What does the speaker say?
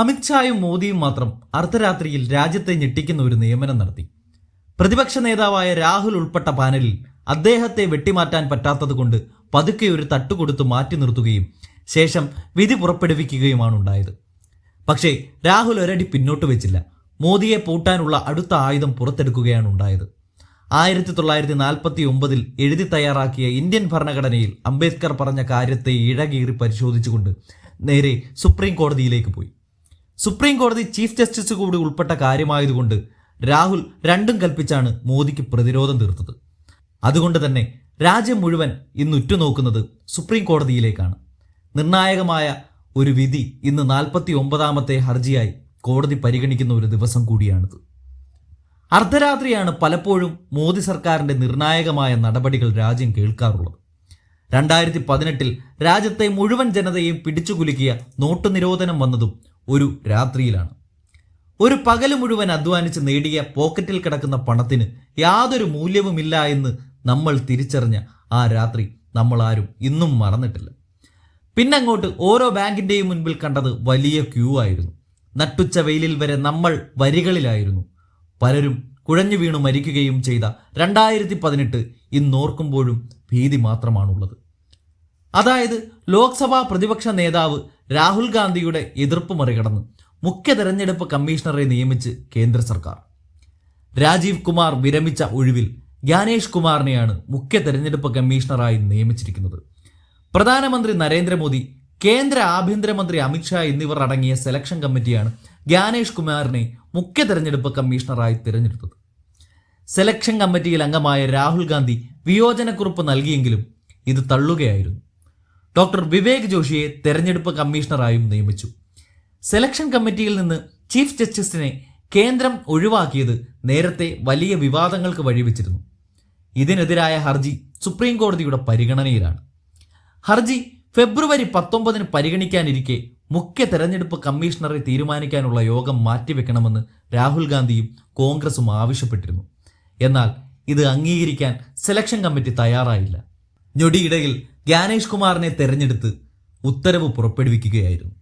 അമിത്ഷായും മോദിയും മാത്രം അർദ്ധരാത്രിയിൽ രാജ്യത്തെ ഞെട്ടിക്കുന്ന ഒരു നിയമനം നടത്തി. പ്രതിപക്ഷ നേതാവായ രാഹുൽ ഉൾപ്പെട്ട പാനലിൽ അദ്ദേഹത്തെ വെട്ടിമാറ്റാൻ പറ്റാത്തതുകൊണ്ട് പതുക്കെ ഒരു തട്ടുകൊടുത്ത് മാറ്റി നിർത്തുകയും ശേഷം വിധി പുറപ്പെടുവിക്കുകയുമാണ് ഉണ്ടായത്. പക്ഷേ രാഹുൽ ഒരടി പിന്നോട്ട് വെച്ചില്ല. മോദിയെ പൂട്ടാനുള്ള അടുത്ത ആയുധം പുറത്തെടുക്കുകയാണ് ഉണ്ടായത്. ആയിരത്തി തൊള്ളായിരത്തി നാൽപ്പത്തി ഒമ്പതിൽ എഴുതി തയ്യാറാക്കിയ ഇന്ത്യൻ ഭരണഘടനയിൽ അംബേദ്കർ പറഞ്ഞ കാര്യത്തെ ഇഴകീറി പരിശോധിച്ചുകൊണ്ട് നേരെ സുപ്രീം കോടതിയിലേക്ക് പോയി. സുപ്രീം കോടതി ചീഫ് ജസ്റ്റിസ് കൂടി ഉൾപ്പെട്ട കാര്യമായതുകൊണ്ട് രാഹുൽ രണ്ടും കൽപ്പിച്ചാണ് മോദിക്ക് പ്രതിരോധം തീർത്തത്. അതുകൊണ്ട് തന്നെ രാജ്യം മുഴുവൻ ഇന്ന് ഉറ്റുനോക്കുന്നത് സുപ്രീം കോടതിയിലേക്കാണ്. നിർണായകമായ ഒരു വിധി ഇന്ന് നാൽപ്പത്തി ഒമ്പതാമത്തെ ഹർജിയായി കോടതി പരിഗണിക്കുന്ന ഒരു ദിവസം കൂടിയാണിത്. അർദ്ധരാത്രിയാണ് പലപ്പോഴും മോദി സർക്കാരിന്റെ നിർണായകമായ നടപടികൾ രാജ്യം കേൾക്കാറുള്ളത്. രണ്ടായിരത്തി പതിനെട്ടിൽ രാജ്യത്തെ മുഴുവൻ ജനതയെയും പിടിച്ചുകുലുക്കിയ നോട്ടു നിരോധനം വന്നതും ഒരു രാത്രിയിലാണ്. ഒരു പകൽ മുഴുവൻ അധ്വാനിച്ച് നേടിയ പോക്കറ്റിൽ കിടക്കുന്ന പണത്തിന് യാതൊരു മൂല്യവുമില്ല എന്ന് നമ്മൾ തിരിച്ചറിഞ്ഞ ആ രാത്രി നമ്മൾ ആരും ഇന്നും മറന്നിട്ടില്ല. പിന്നങ്ങോട്ട് ഓരോ ബാങ്കിന്റെയും മുൻപിൽ കണ്ടത് വലിയ ക്യൂ ആയിരുന്നു. നട്ടുച്ച വെയിലിൽ വരെ നമ്മൾ വരികളിലായിരുന്നു. പലരും കുഴഞ്ഞു വീണു മരിക്കുകയും ചെയ്ത രണ്ടായിരത്തി പതിനെട്ട് ഇന്നോർക്കുമ്പോഴും ഭീതി മാത്രമാണുള്ളത്. അതായത് ലോക്സഭാ പ്രതിപക്ഷ നേതാവ് രാഹുൽ ഗാന്ധിയുടെ എതിർപ്പ് മറികടന്ന് മുഖ്യ തെരഞ്ഞെടുപ്പ് കമ്മീഷണറെ നിയമിച്ച് കേന്ദ്ര സർക്കാർ. രാജീവ് കുമാർ വിരമിച്ച ഒഴിവിൽ ജ്ഞാനേഷ് കുമാറിനെയാണ് മുഖ്യ തെരഞ്ഞെടുപ്പ് കമ്മീഷണറായി നിയമിച്ചിരിക്കുന്നത്. പ്രധാനമന്ത്രി നരേന്ദ്രമോദി കേന്ദ്ര ആഭ്യന്തരമന്ത്രി അമിത്ഷാ എന്നിവർ അടങ്ങിയ സെലക്ഷൻ കമ്മിറ്റിയാണ് ജ്ഞാനേഷ് കുമാറിനെ മുഖ്യ തെരഞ്ഞെടുപ്പ് കമ്മീഷണറായി തിരഞ്ഞെടുത്തത്. സെലക്ഷൻ കമ്മിറ്റിയിൽ അംഗമായ രാഹുൽ ഗാന്ധി വിയോജനക്കുറിപ്പ് നൽകിയെങ്കിലും ഇത് തള്ളുകയായിരുന്നു. ഡോക്ടർ വിവേക് ജോഷിയെ തെരഞ്ഞെടുപ്പ് കമ്മീഷണറായും നിയമിച്ചു. സെലക്ഷൻ കമ്മിറ്റിയിൽ നിന്ന് ചീഫ് ജസ്റ്റിസിനെ കേന്ദ്രം ഒഴിവാക്കിയത് നേരത്തെ വലിയ വിവാദങ്ങൾക്ക് വഴിവെച്ചിരുന്നു. ഇതിനെതിരായ ഹർജി സുപ്രീം കോടതിയുടെ പരിഗണനയിലാണ്. ഹർജി ഫെബ്രുവരി പത്തൊമ്പതിന് പരിഗണിക്കാനിരിക്കെ മുഖ്യ തെരഞ്ഞെടുപ്പ് കമ്മീഷണറെ തീരുമാനിക്കാനുള്ള യോഗം മാറ്റിവെക്കണമെന്ന് രാഹുൽ ഗാന്ധിയും കോൺഗ്രസും ആവശ്യപ്പെട്ടിരുന്നു. എന്നാൽ ഇത് അംഗീകരിക്കാൻ സെലക്ഷൻ കമ്മിറ്റി തയ്യാറായില്ല. ഞൊടിയിടയിൽ ജ്ഞാനേഷ് കുമാറിനെ തെരഞ്ഞെടുത്ത് ഉത്തരവ് പുറപ്പെടുവിക്കുകയായിരുന്നു.